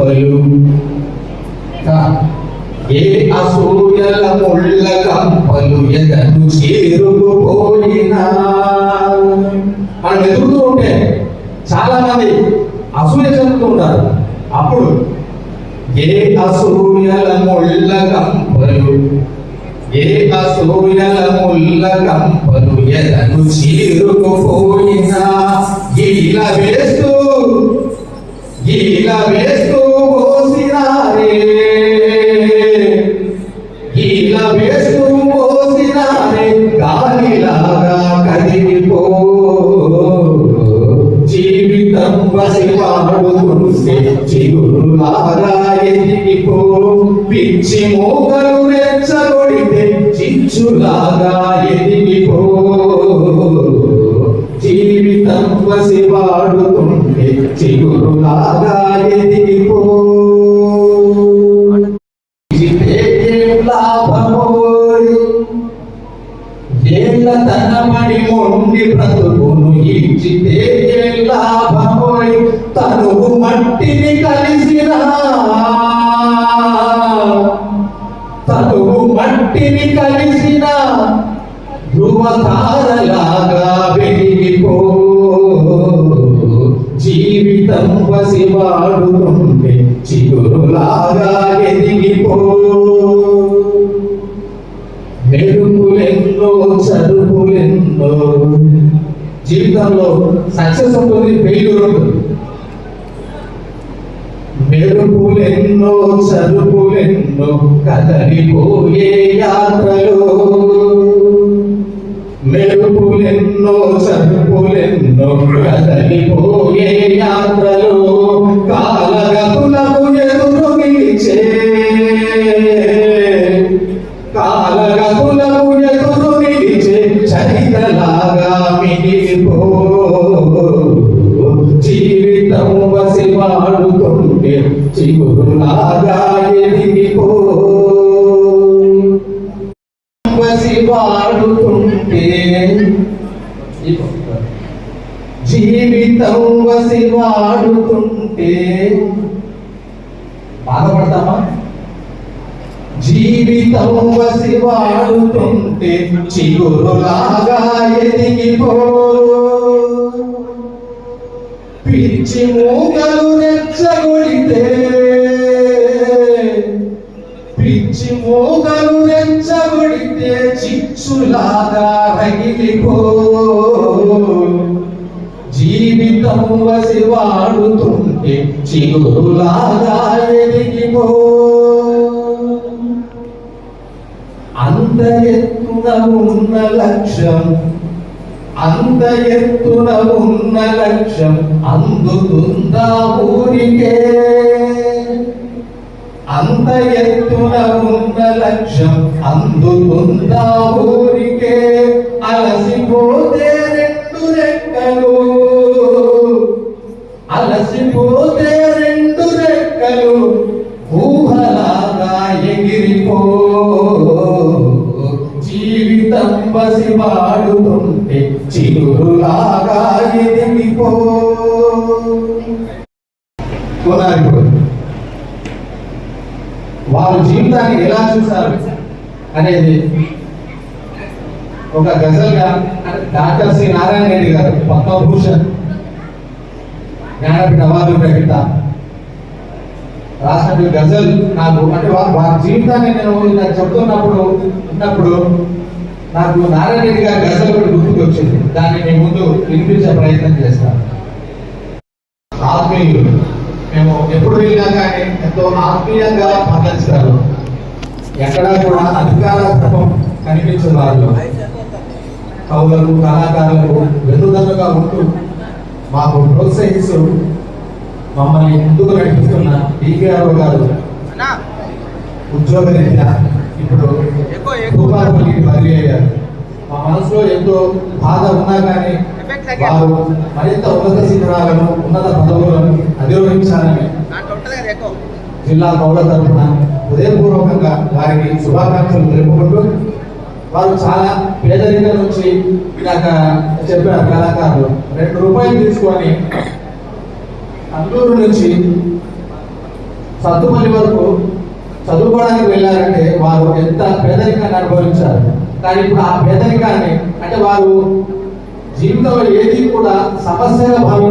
కంపలు ఏ అసూయల ముళ్ళ కంపలు ఎదను చేరుకుపోయినా. మనం ఎదుగుతూ ఉంటే చాలా మంది అసూయ చెందుతూ ఉంటారు. అప్పుడు ఏ అసూయల ముళ్ళ కంపలు ఏ అసూయల ముళ్ళ కంపలు ఎదను చేరుకుపోయినా. ఇలా వేస్తూ ఇలా వేస్తూ పిచ్చి మోకలు రెచ్చగొడితే చిచ్చులాగా ఎదిగిపో జీవితం వసివాడుతుంటే చిగురులాగా ఎదిగిపో జీవితే ఏం లాభమోయ్? ఏళ్ళ తనమణి మొండి బ్రతుకును ఇచ్చితే ఏం పోయి తనువు మట్టిని కలిసిన తనువు మట్టిని కలిసిన యువతారలాగా వెలిగిపో. జీవితం వసివాడుతుంటే చిగురులాగా ఎదిగిపో మెరుపులెన్నో చదువులెన్నో జీవితంలో సక్సెస్ ఉంటుంది ఫెయిల్యూర్ ఉంటుంది. మెరుపులెన్నో చదువులెన్నో కదలిపోయే యాత్రలో. మెరుపులెన్నో చదువులెన్నో కదలిపో ఎదిగిపో వసివాడుతుంటే జీవితం వసివాడుతుంటే బాధపడతామా? జీవితం వసి వాడుతుంటే చిగురులాగా ఎదిగిపో పిచ్చి మూగలు చిచ్చులాగా రగిలిపో జీవితం వసివాడుతుంటే చిగురులాగా ఎదిగిపో. అంత ఎత్తున ఉన్న లక్ష్యం అంత ఎత్తున ఉన్న లక్ష్యం అందుతుందా ఊరికే? అంత ఎత్తున ఉన్న లక్ష్యం అందుకుందా ఊరికే? అలసిపోతే రెండు రెక్కలు. అలసిపోతే రెండు రెక్కలు. ఊహలాగా ఎగిరిపో. జీవితం బసి పాడుతుంటే చిగురులాగా ఎదిగిపో. కొనారిపో వారు జీవితాన్ని ఎలా చూశారు అనేది ఒక గజల్గా డాక్టర్ సి నారాయణ రెడ్డి గారు పద్మభూషణ్ జ్ఞానపీఠ అవార్డు గ్రహీత రాష్ట్ర గజల్ నాకు అంటే వారి వారి జీవితాన్ని నేను ఇలా చెప్తున్నప్పుడు ఉన్నప్పుడు నాకు నారాయణ రెడ్డి గారి గజల్ ఒకటి గుర్తుకు వచ్చింది దాన్ని మీ ముందు వినిపించే ప్రయత్నం చేస్తాను. ఆత్మీయులు మేము ఎప్పుడు వెళ్ళినా కానీ ఎంతో ఆత్మీయంగా పనిచేస్తారు ఎక్కడా కూడా అధికార క్రమం కనిపించదు వారిలో. కవులకు కళాకారులకు వెన్నుదన్నుగా ఉంటూ మాకు ప్రోత్సహిస్తూ మమ్మల్ని ముందుకు నడిపిస్తున్న డిపిఆర్ఓ గారు. ఉద్యోగరీత్యా ఇప్పుడు భూపాలపల్లికి బదిలీ అయ్యారు. మా మనసులో ఎంతో బాధ ఉన్నా కానీ వారు మరింత ఉన్నత శిఖరాలను ఉన్నత పదవులను అధిరోహించాలని జిల్లా పౌర తరఫున హృదయపూర్వకంగా వారికి శుభాకాంక్షలు తెలుపుకుంటూ వారు చాలా పేదరికం నుంచి ఇందాక చెప్పారు కళాకారులు రెండు రూపాయలు తీసుకొని అందూరు నుంచి సత్తుపల్లి వరకు చదువుకోవడానికి వెళ్ళారంటే వారు ఎంత పేదరికాన్ని అనుభవించారు. కానీ ఇప్పుడు ఆ పేదరికాన్ని అంటే వారు జీవితంలో ఏది కూడా సమస్యగా భావించారు